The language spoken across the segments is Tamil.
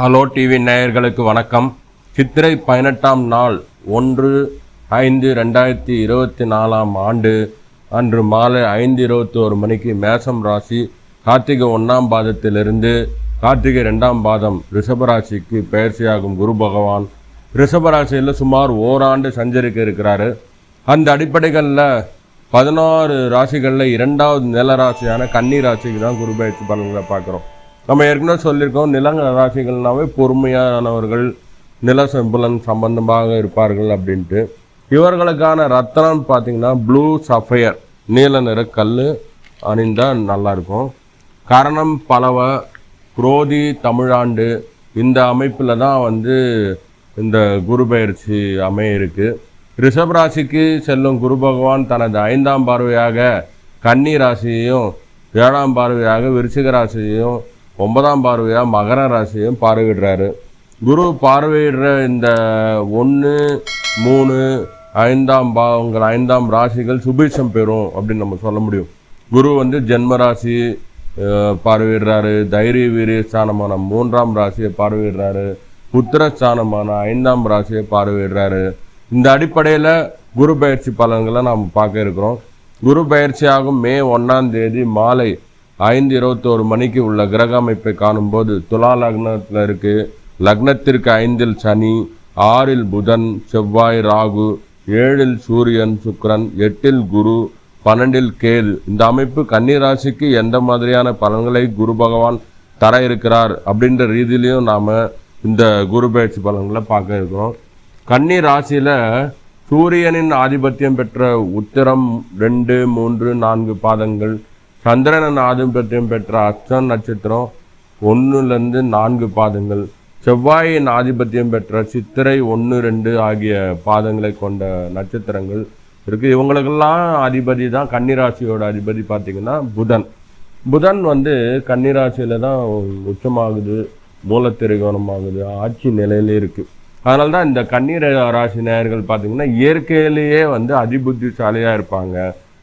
ஹலோ டிவி நேயர்களுக்கு வணக்கம். சித்திரை பதினெட்டாம் நாள் ஒன்று ஐந்து ரெண்டாயிரத்தி இருபத்தி நாலாம் ஆண்டு அன்று மாலை ஐந்து இருபத்தோரு மணிக்கு மேசம் ராசி கார்த்திகை ஒன்றாம் பாதத்திலிருந்து கார்த்திகை ரெண்டாம் பாதம் ரிஷபராசிக்கு பயிற்சியாகும் குரு பகவான். ரிஷபராசியில் சுமார் ஓராண்டு சஞ்சரிக்க இருக்கிறாரு. அந்த அடிப்படைகளில் பதினாறு ராசிகளில் இரண்டாவது நில ராசியான கன்னி ராசிக்கு தான் குரு பயிற்சி பலன்களை பார்க்குறோம். நம்ம ஏற்கனவே சொல்லியிருக்கோம் நிலங்க ராசிகள்னாவே பொறுமையானவர்கள் நில சம்பளம் சம்பந்தமாக இருப்பார்கள் அப்படின்ட்டு. இவர்களுக்கான ரத்தனம் பார்த்திங்கன்னா ப்ளூ சஃபயர் நீல நிற கல் அணிந்தால் நல்லாயிருக்கும். கரணம் பலவ குரோதி தமிழாண்டு இந்த அமைப்பில் தான் வந்து இந்த குரு பயிற்சி அமைய இருக்குது ரிஷப் ராசிக்கு செல்லும் குரு பகவான் தனது ஐந்தாம் பார்வையாக கன்னி ராசியையும் ஏழாம் பார்வையாக விருச்சிக ராசியையும் ஒன்பதாம் பார்வையாக மகர ராசியும் பார்வையிடுறாரு. குரு பார்வையிடுற இந்த ஒன்று மூணு ஐந்தாம் பாவங்கள் ஐந்தாம் ராசிகள் சுபீட்சம் பெறும் அப்படின்னு நம்ம சொல்ல முடியும். குரு வந்து ஜென்ம ராசி பார்வையிடுறாரு. தைரிய வீரிய ஸ்தானமான மூன்றாம் ராசியை பார்வையிடுறாரு. புத்திரஸ்தானமான ஐந்தாம் ராசியை பார்வையிடுறாரு. இந்த அடிப்படையில் குரு பயிற்சி பலன்களை நாம் பார்க்க இருக்கிறோம். குரு பயிற்சியாகும் மே ஒன்றாம் தேதி மாலை ஐந்து இருபத்தோரு மணிக்கு உள்ள கிரக அமைப்பை காணும்போது துலா லக்னத்தில் இருக்குது லக்னத்திற்கு ஐந்தில் சனி ஆறில் புதன் செவ்வாய் ராகு ஏழில் சூரியன் சுக்கரன் எட்டில் குரு பன்னெண்டில் கேது. இந்த அமைப்பு கன்னிராசிக்கு எந்த மாதிரியான பலன்களை குரு பகவான் தர இருக்கிறார் அப்படின்ற ரீதியிலையும் நாம் இந்த குரு பயிற்சி பலன்களை பார்க்க இருக்கிறோம். கன்னி ராசியில் சூரியனின் ஆதிபத்தியம் பெற்ற உத்திரம் ரெண்டு மூன்று நான்கு பாதங்கள் சந்திரன் ஆதிபத்தியம் பெற்ற அஸ்தம் நட்சத்திரம் ஒன்றுலேருந்து நான்கு பாதங்கள். செவ்வாயின் ஆதிபத்தியம் பெற்ற சித்திரை ஒன்று ரெண்டு ஆகிய பாதங்களை கொண்ட நட்சத்திரங்கள் இருக்குது இவங்களுக்கெல்லாம் அதிபதி தான் கன்னிராசியோட அதிபதி பார்த்திங்கன்னா புதன். புதன் வந்து கன்னிராசியில் தான் உச்சமாகுது மூலத்திரிகோணமாகுது ஆட்சி நிலையிலே இருக்குது அதனால தான் இந்த கண்ணீர் ராசி நேயர்கள் பார்த்தீங்கன்னா இயற்கையிலேயே வந்து அதிபுத்திசாலியாக இருப்பாங்க.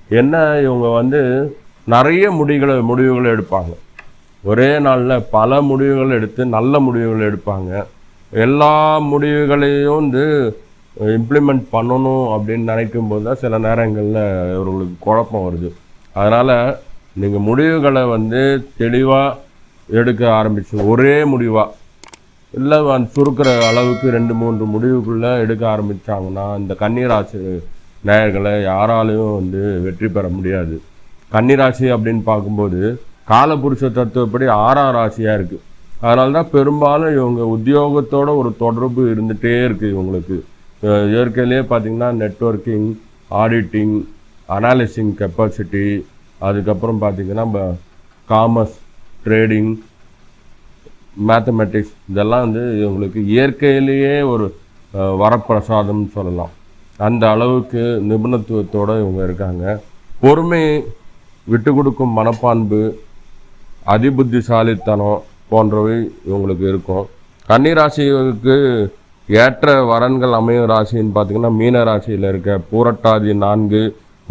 என்ன இவங்க வந்து நிறைய முடிவுகளை முடிவுகளை எடுப்பாங்க. ஒரே நாளில் பல முடிவுகள் எடுத்து நல்ல முடிவுகள் எடுப்பாங்க. எல்லா முடிவுகளையும் வந்து இம்ப்ளிமெண்ட் பண்ணணும் அப்படின்னு நினைக்கும் போது தான் சில நேரங்களில் இவர்களுக்கு குழப்பம் வருது. அதனால் நீங்கள் முடிவுகளை வந்து தெளிவாக எடுக்க ஆரம்பிச்சு ஒரே முடிவாக இல்லை சுருக்கிற அளவுக்கு ரெண்டு மூன்று முடிவுக்குள்ளே எடுக்க ஆரம்பித்தாங்கன்னா இந்த கன்னிராசி நேயர்களை யாராலையும் வந்து வெற்றி பெற முடியாது. கன்னிராசி அப்படின்னு பார்க்கும்போது காலபுருஷ தத்துவப்படி ஆறாம் ராசியாக இருக்குது அதனால தான் பெரும்பாலும் இவங்க உத்தியோகத்தோட ஒரு தொடர்பு இருந்துகிட்டே இருக்குது இவங்களுக்கு. இயற்கையிலே இயற்கையிலேயே பார்த்தீங்கன்னா நெட்வொர்க்கிங் ஆடிட்டிங் அனாலிசிங் கெப்பாசிட்டி அதுக்கப்புறம் பார்த்தீங்கன்னா காமர்ஸ் ட்ரேடிங் மேத்தமெட்டிக்ஸ் இதெல்லாம் வந்து இவங்களுக்கு இயற்கையிலேயே ஒரு வரப்பிரசாதம்னு சொல்லலாம். அந்த அளவுக்கு நிபுணத்துவத்தோடு இவங்க இருக்காங்க. பொறுமை விட்டு கொடுக்கும் மனப்பான்பு அதிபுத்திசாலித்தனம் போன்றவை இவங்களுக்கு இருக்கும். கன்னிராசிக்கு ஏற்ற வரன்கள் அமையும் ராசின்னு பார்த்தீங்கன்னா மீன ராசியில் இருக்க பூரட்டாதி நான்கு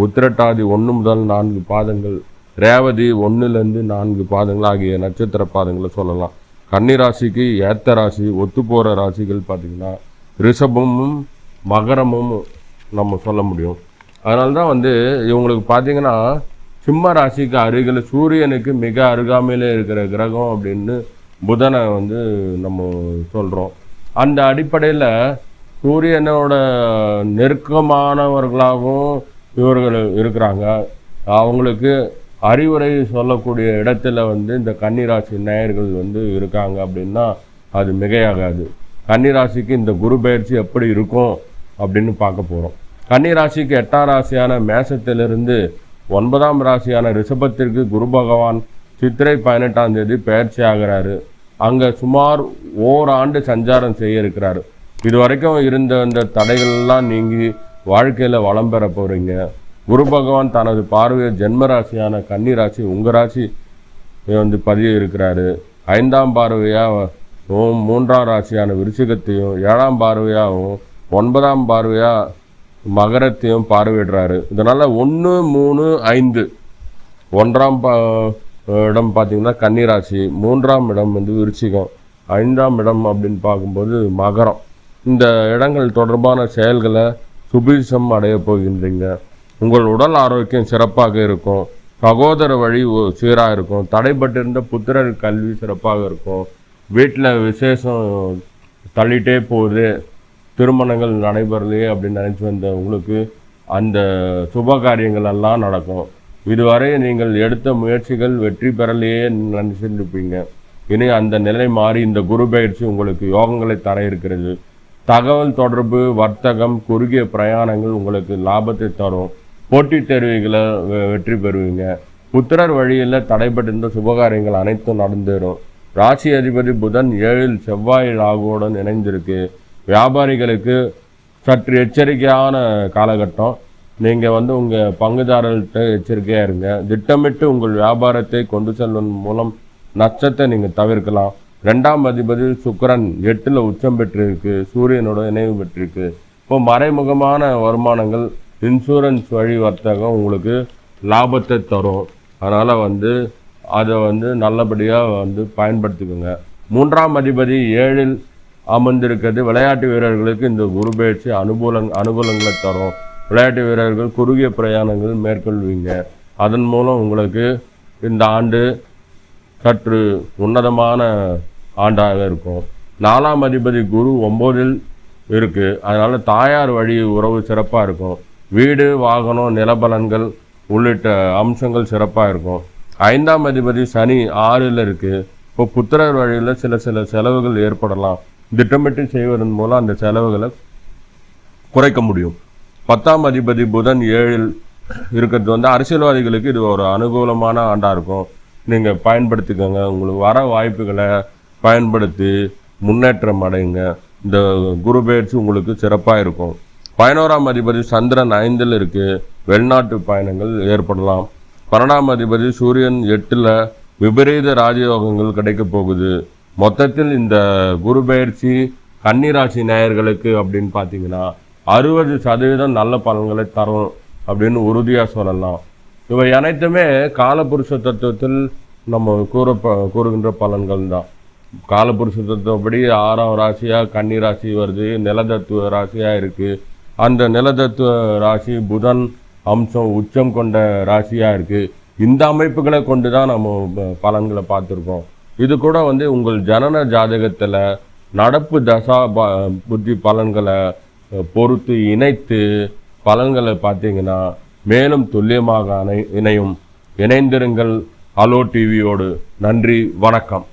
உத்திரட்டாதி ஒன்று முதல் நான்கு பாதங்கள் ரேவதி ஒன்றுலேருந்து நான்கு பாதங்கள் ஆகிய நட்சத்திர பாதங்களை சொல்லலாம். கன்னிராசிக்கு ஏத்த ராசி ஒத்து போகிற ராசிகள் பார்த்திங்கன்னா ரிஷபமும் மகரமும் நம்ம சொல்ல முடியும். அதனால தான் வந்து இவங்களுக்கு பார்த்தீங்கன்னா சிம்ம ராசிக்கு அருகில் சூரியனுக்கு மிக அருகாமையில் இருக்கிற கிரகம் அப்படின்னு புதனை வந்து நம்ம சொல்கிறோம் அந்த அடிப்படையில் சூரியனோட நெருக்கமானவர்களாகவும் இவர்கள் இருக்கிறாங்க. அவங்களுக்கு அறிவுரை சொல்லக்கூடிய இடத்துல வந்து இந்த கன்னிராசி நேயர்கள் வந்து இருக்காங்க அப்படின்னா அது மிகையாகாது. கன்னிராசிக்கு இந்த குரு பயிற்சி எப்படி இருக்கும் அப்படின்னு பார்க்க போகிறோம் கன்னிராசிக்கு எட்டாம் ராசியான மேசத்திலிருந்து ஒன்பதாம் ராசியான ரிஷபத்திற்கு குரு பகவான் சித்திரை பதினெட்டாம் தேதி பயிற்சி ஆகிறாரு. அங்கே சுமார் ஓராண்டு சஞ்சாரம் செய்ய இருக்கிறாரு. இது வரைக்கும் இருந்த அந்த தடைகள்லாம் நீங்கி வாழ்க்கையில் வளம் பெற போகிறீங்க குரு பகவான் தனது பார்வையை ஜென்ம ராசியான கன்னி ராசி உங்கள் ராசி வந்து பதிய இருக்கிறாரு. ஐந்தாம் பார்வையாக மூன்றாம் ராசியான விருச்சிகத்தையும் ஏழாம் பார்வையாகவும் ஒன்பதாம் பார்வையாக மகரத்தையும் பார்வையிடுறாரு. இதனால் ஒன்று மூணு ஐந்து. ஒன்றாம் பா இடம் பார்த்தீங்கன்னா கன்னிராசி. மூன்றாம் இடம் வந்து விருச்சிகம். ஐந்தாம் இடம் அப்படின்னு பார்க்கும்போது மகரம். இந்த இடங்கள் தொடர்பான செயல்களை சுபீசம் அடைய போகின்றீங்க. உங்கள் உடல் ஆரோக்கியம் சிறப்பாக இருக்கும். சகோதர வழி சீராக இருக்கும். தடைப்பட்டிருந்த புத்திரர் கல்வி சிறப்பாக இருக்கும். வீட்டில் விசேஷம் தள்ளிட்டே போகுது. திருமணங்கள் நடைபெறலையே அப்படின்னு நினச்சி வந்த உங்களுக்கு அந்த சுப காரியங்கள் எல்லாம் நடக்கும். இதுவரை நீங்கள் எடுத்த முயற்சிகள் வெற்றி பெறலையே நினச்சிருப்பீங்க. இனி அந்த நிலை மாறி இந்த குரு பயிற்சி உங்களுக்கு யோகங்களை தர இருக்கிறது. தகவல் தொடர்பு வர்த்தகம் குறுகிய பிரயாணங்கள் உங்களுக்கு லாபத்தை தரும். போட்டித் தேர்வுகளை வெ- வெற்றி பெறுவீங்க. புத்திரர் வழியில் தடைபட்டிருந்த சுபகாரியங்கள் அனைத்தும் நடந்தேறும். ராசி அதிபதி புதன் ஏழில் செவ்வாய் ராகுவுடன் இணைந்திருக்கு. வியாபாரிகளுக்கு சற்று எச்சரிக்கையான காலகட்டம். நீங்கள் வந்து உங்கள் பங்குதாரர்கள்ட்ட எச்சரிக்கையாக இருங்க. திட்டமிட்டு உங்கள் வியாபாரத்தை கொண்டு செல்வதன் மூலம் நஷ்டத்தை நீங்கள் தவிர்க்கலாம். ரெண்டாம் அதிபதி சுக்கிரன் எட்டில் உச்சம் பெற்றிருக்கு. சூரியனோட இணைவு பெற்றிருக்கு. இப்போ மறைமுகமான வருமானங்கள் இன்சூரன்ஸ் வழி வர்த்தகம் உங்களுக்கு லாபத்தை தரும். அதனால் வந்து அதை வந்து நல்லபடியாக வந்து பயன்படுத்திக்கோங்க. மூன்றாம் அதிபதி ஏழில் அமர்ந்திருக்கிறது. விளையாட்டு வீரர்களுக்கு இந்த குரு பயிற்சி அனுகூலங் அனுகூலங்களை தரும். விளையாட்டு வீரர்கள் குறுகிய பிரயாணங்கள் மேற்கொள்வீங்க. அதன் மூலம் உங்களுக்கு இந்த ஆண்டு சற்று உன்னதமான ஆண்டாக இருக்கும். நாலாம் அதிபதி குரு ஒம்போதில் இருக்குது அதனால் தாயார் வழி உறவு சிறப்பாக இருக்கும். வீடு வாகனம் நிலபலன்கள் உள்ளிட்ட அம்சங்கள் சிறப்பாக இருக்கும். ஐந்தாம் அதிபதி சனி ஆறில் இருக்குது இப்போ புத்திரர் வழியில் சில சில செலவுகள் ஏற்படலாம். திட்டமிட்டு செய்வதன் மூலம் அந்த செலவுகளை குறைக்க முடியும். பத்தாம் அதிபதி புதன் ஏழில் இருக்கிறது வந்து அரசியல்வாதிகளுக்கு இது ஒரு அனுகூலமான ஆண்டாக இருக்கும். நீங்கள் பயன்படுத்திக்கோங்க. உங்களுக்கு வர வாய்ப்புகளை பயன்படுத்தி முன்னேற்றம் அடையுங்க இந்த குரு பயிற்சி உங்களுக்கு சிறப்பாக இருக்கும். பதினோராம் அதிபதி சந்திரன் ஐந்தில் இருக்கு. வெளிநாட்டு பயணங்கள் ஏற்படலாம். பன்னெண்டாம் அதிபதி சூரியன் எட்டில் விபரீத ராஜயோகங்கள் கிடைக்க போகுது. மொத்தத்தில் இந்த குரு பயிற்சி கன்னிராசி நேயர்களுக்கு அப்படின்னு பார்த்தீங்கன்னா அறுபது சதவீதம் நல்ல பலன்களை தரும் அப்படின்னு உறுதியாக சொல்லலாம். இவை அனைத்துமே காலபுருஷ தத்துவத்தில் நம்ம கூற கூறுகின்ற பலன்கள் தான். காலபுருஷ தத்துவப்படி ஆறாம் ராசியாக கன்னி ராசி வருது நிலதத்துவ ராசியாக இருக்குது அந்த நிலதத்துவ ராசி புதன் அம்சம் உச்சம் கொண்ட ராசியாக இருக்குது இந்த அமைப்புகளை கொண்டு தான் நம்ம ப- பலன்களை பார்த்துருக்கோம். இது கூட வந்து உங்கள் ஜனன ஜாதகத்தில் நடப்பு தசா ப- புத்தி பலன்களை பொறுத்து இணைத்து பலன்களை பார்த்தீங்கன்னா மேலும் துல்லியமாக அணை இணையும். இணைந்திருங்கள். அலோ டிவியோடு நன்றி. வணக்கம்.